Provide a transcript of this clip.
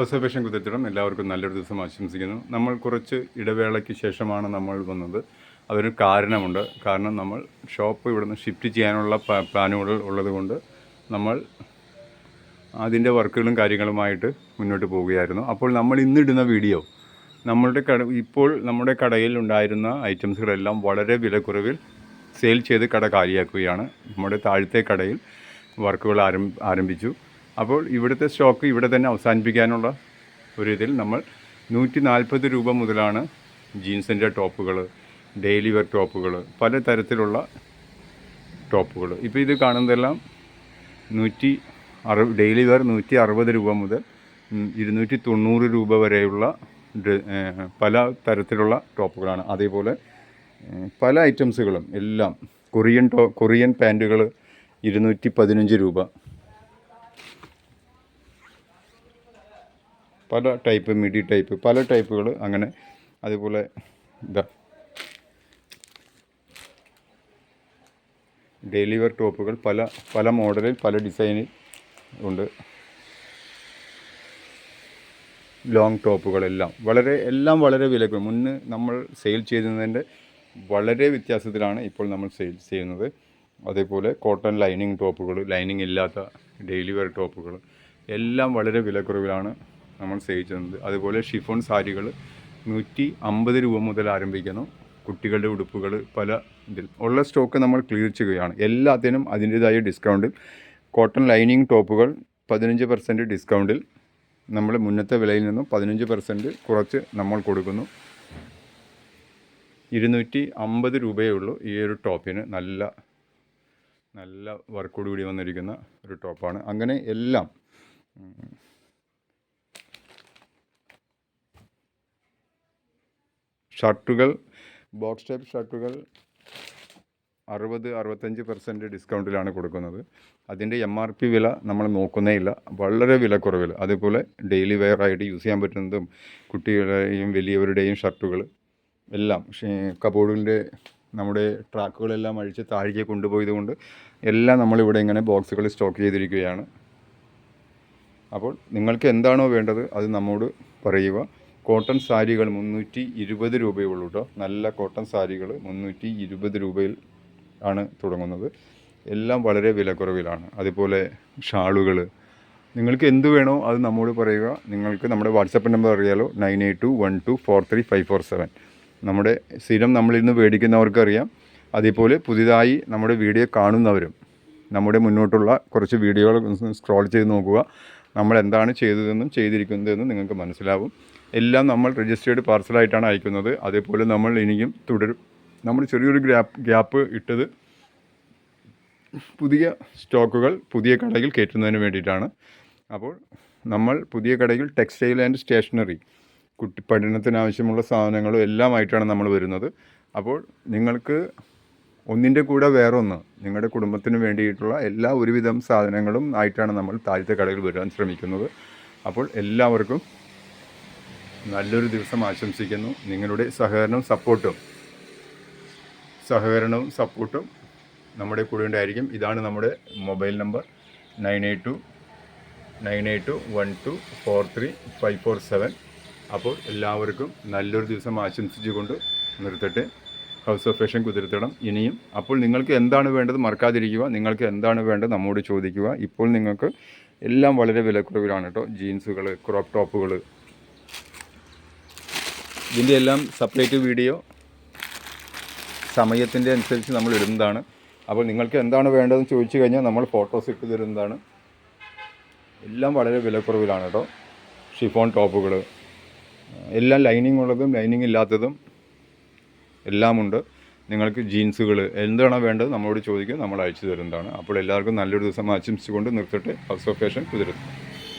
House കുതിരത്തിടം എല്ലാവർക്കും നല്ലൊരു ദിവസം ആശംസിക്കുന്നു. നമ്മൾ കുറച്ച് ഇടവേളയ്ക്ക് ശേഷമാണ് നമ്മൾ വന്നത്. അതൊരു കാരണമുണ്ട്. കാരണം നമ്മൾ ഷോപ്പ് ഇവിടുന്ന് ഷിഫ്റ്റ് ചെയ്യാനുള്ള പ്ലാ- പ്ലാനുകൾ ഉള്ളതുകൊണ്ട് നമ്മൾ അതിന്റെ വർക്കുകളും കാര്യങ്ങളുമായിട്ട് മുന്നോട്ട് പോവുകയായിരുന്നു അപ്പോൾ നമ്മൾ ഇന്നിടുന്ന വീഡിയോ നമ്മളുടെ കട ഇപ്പോൾ നമ്മുടെ കടയിൽ ഉണ്ടായിരുന്ന ഐറ്റംസുകളെല്ലാം വളരെ വിലക്കുറവിൽ സെയിൽ ചെയ്ത് കട കാലിയാക്കുകയാണ്. നമ്മുടെ താഴത്തെ കടയിൽ വർക്കുകൾ ആരം ആരംഭിച്ചു. അപ്പോൾ ഇവിടുത്തെ സ്റ്റോക്ക് ഇവിടെ തന്നെ അവസാനിപ്പിക്കാനുള്ള ഒരു ഇതിൽ നമ്മൾ നൂറ്റി നാൽപ്പത് രൂപ മുതലാണ് ജീൻസിന്റെ ടോപ്പുകൾ ഡെയിലി വെയർ ടോപ്പുകൾ പല തരത്തിലുള്ള ടോപ്പുകൾ. ഇപ്പോൾ ഇത് കാണുന്നതെല്ലാം നൂറ്റി അറു ഡെയിലി വെയർ നൂറ്റി അറുപത് രൂപ മുതൽ ഇരുന്നൂറ്റി തൊണ്ണൂറ് രൂപ വരെയുള്ള പല തരത്തിലുള്ള ടോപ്പുകളാണ്. അതേപോലെ പല ഐറ്റംസുകളും എല്ലാം കൊറിയൻ ടോ കൊറിയൻ പാന്റുകൾ ഇരുന്നൂറ്റി പതിനഞ്ച് രൂപ. പല ടൈപ്പ് മിഡി ടൈപ്പ് പല ടൈപ്പുകൾ അങ്ങനെ അതുപോലെ ഇതാ. ഡെയിലി വെയർ ടോപ്പുകൾ പല പല മോഡലിൽ പല ഡിസൈനിൽ ഉണ്ട്. ലോങ് ടോപ്പുകളെല്ലാം വളരെ എല്ലാം വളരെ വില മുന്ന് നമ്മൾ സെയിൽ ചെയ്തതിന്റെ വളരെ വ്യത്യാസത്തിലാണ് ഇപ്പോൾ നമ്മൾ സെയിൽ ചെയ്യുന്നത്. അതേപോലെ കോട്ടൺ ലൈനിങ് ടോപ്പുകൾ ലൈനിങ് ഇല്ലാത്ത ഡെയിലി വെയർ ടോപ്പുകൾ എല്ലാം വളരെ വിലക്കുറവിലാണ് നമ്മൾ ചെയ്യുന്നത്. അതുപോലെ ഷിഫോൺ സാരികൾ നൂറ്റി അമ്പത് രൂപ മുതൽ ആരംഭിക്കണം കുട്ടികളുടെ ഉടുപ്പുകൾ പല ഇതിൽ ഉള്ള സ്റ്റോക്ക് നമ്മൾ ക്ലിയർ ചെയ്യുകയാണ്. എല്ലാത്തിനും അതിന്റേതായ ഡിസ്കൗണ്ടിൽ കോട്ടൺ ലൈനിങ് ടോപ്പുകൾ പതിനഞ്ച് പെർസെന്റ് ഡിസ്കൗണ്ടിൽ നമ്മൾ മുന്നത്തെ വിലയിൽ നിന്നും പതിനഞ്ച് പെർസെന്റ് കുറച്ച് നമ്മൾ കൊടുക്കുന്നു. ഇരുന്നൂറ്റി അമ്പത് രൂപയേ ഉള്ളൂ ഈ ഒരു ടോപ്പിന്. നല്ല നല്ല വർക്കോട് കൂടി വന്നിരിക്കുന്ന ഒരു ടോപ്പാണ്. അങ്ങനെ എല്ലാം ഷർട്ടുകൾ ബോക്സ് ടൈപ്പ് ഷർട്ടുകൾ അറുപത് അറുപത്തഞ്ച് പെർസെന്റ് ഡിസ്കൗണ്ടിലാണ് കൊടുക്കുന്നത്. അതിന്റെ എം ആർ പി വില നമ്മൾ നോക്കുന്നേ ഇല്ല. വളരെ വിലക്കുറവിൽ അതേപോലെ ഡെയിലി വെയർ ആയിട്ട് യൂസ് ചെയ്യാൻ പറ്റുന്നതും കുട്ടികളുടെയും വലിയവരുടെയും ഷർട്ടുകൾ എല്ലാം. കബോർഡിന്റെ നമ്മുടെ ട്രാക്കുകളെല്ലാം അഴിച്ച് താഴേക്ക് കൊണ്ടുപോയത് കൊണ്ട് എല്ലാം നമ്മളിവിടെ ഇങ്ങനെ ബോക്സുകൾ സ്റ്റോക്ക് ചെയ്തിരിക്കുകയാണ്. അപ്പോൾ നിങ്ങൾക്ക് എന്താണോ വേണ്ടത് അത് നമ്മോട് പറയുക. കോട്ടൺ സാരികൾ മുന്നൂറ്റി ഇരുപത് രൂപയുള്ളൂ കേട്ടോ നല്ല കോട്ടൺ സാരികൾ മുന്നൂറ്റി ഇരുപത് രൂപയിൽ ആണ് തുടങ്ങുന്നത്. എല്ലാം വളരെ വിലക്കുറവിലാണ് അതുപോലെ ഷാളുകൾ നിങ്ങൾക്ക് എന്ത് വേണോ അത് നമ്മോട് പറയുക. നിങ്ങൾക്ക് നമ്മുടെ വാട്സപ്പ് നമ്പർ അറിയാലോ. Nine eight two one two four three five four seven. നമ്മുടെ സ്ഥിരം നമ്മളിന്ന് മേടിക്കുന്നവർക്കറിയാം അതേപോലെ പുതിയതായി നമ്മുടെ വീഡിയോ കാണുന്നവരും നമ്മുടെ മുന്നോട്ടുള്ള കുറച്ച് വീഡിയോകൾ സ്ക്രോൾ ചെയ്ത് നോക്കുക. നമ്മൾ എന്താണ് ചെയ്തതെന്നും ചെയ്തിരിക്കുന്നതെന്നും നിങ്ങൾക്ക് മനസ്സിലാവും. എല്ലാം നമ്മൾ രജിസ്റ്റേർഡ് പാർസലായിട്ടാണ് അയക്കുന്നത്. അതേപോലെ നമ്മൾ ഇനിയും തുടരും. നമ്മൾ ചെറിയൊരു ഗ്യാപ്പ് ഗ്യാപ്പ് ഇട്ടത് പുതിയ സ്റ്റോക്കുകൾ പുതിയ കടയിൽ കയറ്റുന്നതിന് വേണ്ടിയിട്ടാണ്. അപ്പോൾ നമ്മൾ പുതിയ കടയിൽ ടെക്സ്റ്റൈൽ ആൻഡ് സ്റ്റേഷനറി കുട്ടി പഠനത്തിനാവശ്യമുള്ള സാധനങ്ങളും എല്ലാമായിട്ടാണ് നമ്മൾ വരുന്നത്. അപ്പോൾ നിങ്ങൾക്ക് ഒന്നിന്റെ കൂടെ വേറൊന്ന് നിങ്ങളുടെ കുടുംബത്തിന് വേണ്ടിയിട്ടുള്ള എല്ലാ ഒരുവിധം സാധനങ്ങളും ആയിട്ടാണ് നമ്മൾ താഴത്തെ കടയിൽ വരാൻ ശ്രമിക്കുന്നത്. അപ്പോൾ എല്ലാവർക്കും നല്ലൊരു ദിവസം ആശംസിക്കുന്നു. നിങ്ങളുടെ സഹകരണവും സപ്പോർട്ടും. സഹകരണവും സപ്പോർട്ടും നമ്മുടെ കൂടെ ഉണ്ടായിരിക്കും. ഇതാണ് നമ്മുടെ mobile number. Nine eight two nine eight two one two four three five four seven. അപ്പോൾ എല്ലാവർക്കും നല്ലൊരു ദിവസം ആശംസിച്ചുകൊണ്ട് നിർത്തട്ടെ. ഹൗസ് ഓഫ് ഫാഷൻ കുതിർത്തിടം ഇനിയും. അപ്പോൾ നിങ്ങൾക്ക് എന്താണ് വേണ്ടത് മറക്കാതിരിക്കുക. നിങ്ങൾക്ക് എന്താണ് വേണ്ടത് നമ്മോട് ചോദിക്കുക. ഇപ്പോൾ നിങ്ങൾക്ക് എല്ലാം വളരെ വിലക്കുറവിലാണ് കേട്ടോ. ജീൻസുകൾ ക്രോപ്പ് ടോപ്പുകൾ ഇതിന്റെ എല്ലാം സെപ്പറേറ്റ് വീഡിയോ സമയത്തിന്റെ അനുസരിച്ച് നമ്മൾ ഇടുന്നതാണ്. അപ്പോൾ നിങ്ങൾക്ക് എന്താണ് വേണ്ടതെന്ന് ചോദിച്ചു കഴിഞ്ഞാൽ നമ്മൾ ഫോട്ടോസ് ഇട്ട് തരുന്നതാണ്. എല്ലാം വളരെ വിലക്കുറവിലാണ് കേട്ടോ. ഷിഫോൺ ടോപ്പുകൾ എല്ലാം ലൈനിങ് ഉള്ളതും ലൈനിങ് ഇല്ലാത്തതും എല്ലാമുണ്ട്. നിങ്ങൾക്ക് ജീൻസുകൾ എന്താണ് വേണ്ടത് നമ്മളോട് ചോദിക്കുക നമ്മൾ അയച്ചു തരുന്നതാണ്. അപ്പോൾ എല്ലാവർക്കും നല്ലൊരു ദിവസം ആശംസിച്ചുകൊണ്ട് നിർത്തട്ടെ. House of fashion കുതിരത്ത്.